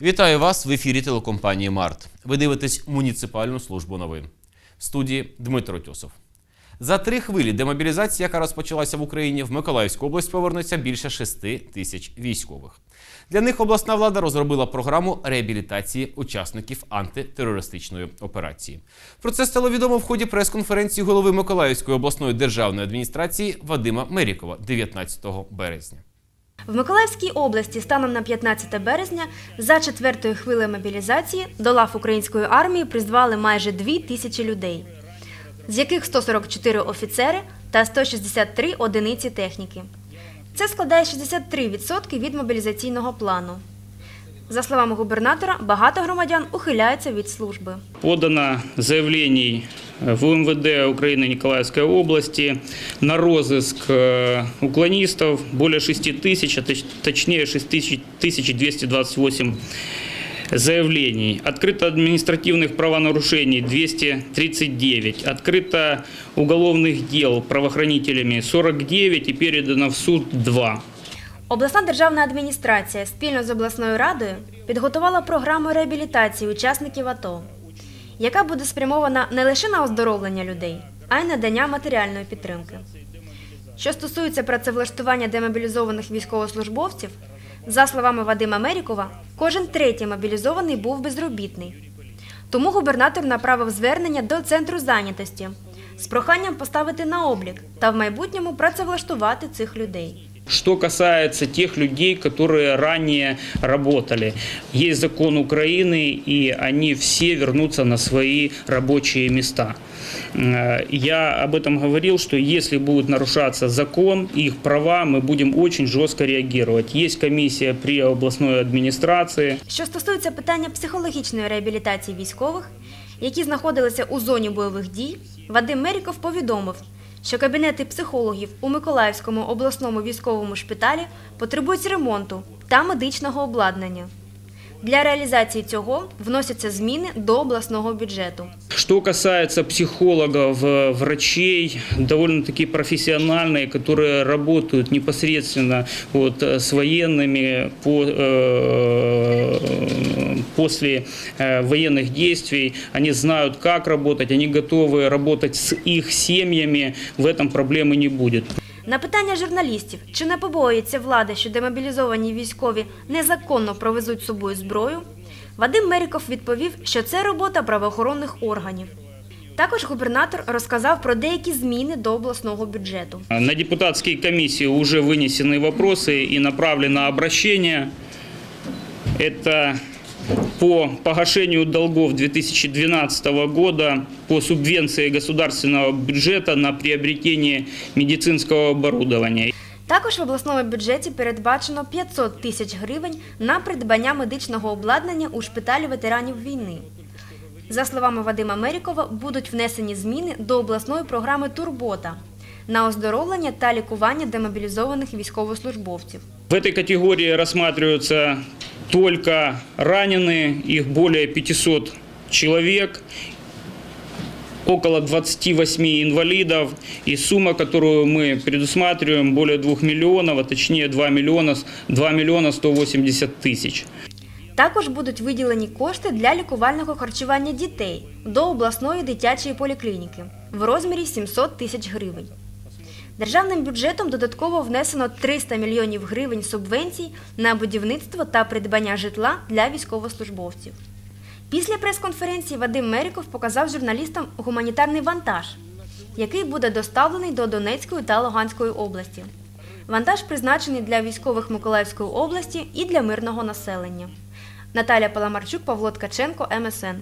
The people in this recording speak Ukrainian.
Вітаю вас в ефірі телекомпанії Март. Ви дивитесь муніципальну службу новин. В студії Дмитро Тьосов. За три хвилі демобілізації, яка розпочалася в Україні, в Миколаївську область повернуться більше 6 тисяч військових. Для них обласна влада розробила програму реабілітації учасників антитерористичної операції. Про це стало відомо в ході прес-конференції голови Миколаївської обласної державної адміністрації Вадима Мерікова 19 березня. В Миколаївській області станом на 15 березня за четвертою хвилею мобілізації до лав української армії призвали майже 2 тисячі людей, з яких 144 офіцери та 163 одиниці техніки. Це складає 63% від мобілізаційного плану. За словами губернатора, багато громадян ухиляються від служби. Подано заявлений в УМВД Украины Николаевской области на розыск э, уклонистов более 6 тысяч, а точ- точнее 6228 заявлений. Открыто административных правонарушений 239. Открыто уголовных дел правоохранителями 49 и передано в суд 2. Обласна державна адміністрація спільно з обласною радою підготувала програму реабілітації учасників АТО, яка буде спрямована не лише на оздоровлення людей, а й надання матеріальної підтримки. Що стосується працевлаштування демобілізованих військовослужбовців, за словами Вадима Мерікова, кожен третій мобілізований був безробітний. Тому губернатор направив звернення до центру зайнятості з проханням поставити на облік та в майбутньому працевлаштувати цих людей. Что касается тех людей, которые ранее работали, есть закон Украины, и они все вернутся на свои рабочие места. Э, Я об этом говорил, что если будет нарушаться закон, их права, мы будем очень жестко реагировать. Есть комиссия при областной администрации, Що стосується питання психологічної реабілітації військових, які знаходилися у зоні бойових дій, Вадим Меріков повідомив, що кабінети психологів у Миколаївському обласному військовому шпиталі потребують ремонту та медичного обладнання. Для реалізації цього вносяться зміни до обласного бюджету. Что касается психологов, э, врачей, довольно-таки профессиональные, которые работают непосредственно вот, э, с военными по, э, после э, военных действий, они знают, как работать, они готовы работать с их семьями, в этом проблемы не будет. На питання журналістів, чи не побоюється влада, що демобілізовані військові незаконно провезуть з собою зброю, Вадим Меріков відповів, що це робота правоохоронних органів. Також губернатор розказав про деякі зміни до обласного бюджету. На депутатские комиссии уже вынесены вопросы и направлено обращение. Это по погашению долгов 2012 года по субвенции государственного бюджета на приобретение медицинского оборудования. Також в обласному бюджеті передбачено 500 тисяч гривень на придбання медичного обладнання у шпиталі ветеранів війни. За словами Вадима Мерікова, будуть внесені зміни до обласної програми Турбота на оздоровлення та лікування демобілізованих військовослужбовців. В этой категории рассматриваются только раненые, их более 500 человек, около 28 инвалидов, и сумма, которую мы предусматриваем, более 2 миллионов, а точнее 2 миллиона, 2 миллиона 180 тысяч. Також будуть виділені кошти для лікувального харчування дітей до обласної дитячої поліклініки в розмірі 700 тисяч гривень. Державним бюджетом додатково внесено 300 мільйонів гривень субвенцій на будівництво та придбання житла для військовослужбовців. Після прес-конференції Вадим Меріков показав журналістам гуманітарний вантаж, який буде доставлений до Донецької та Луганської області. Вантаж призначений для військових Миколаївської області і для мирного населення. Наталя Паламарчук, Павло Ткаченко, МСН.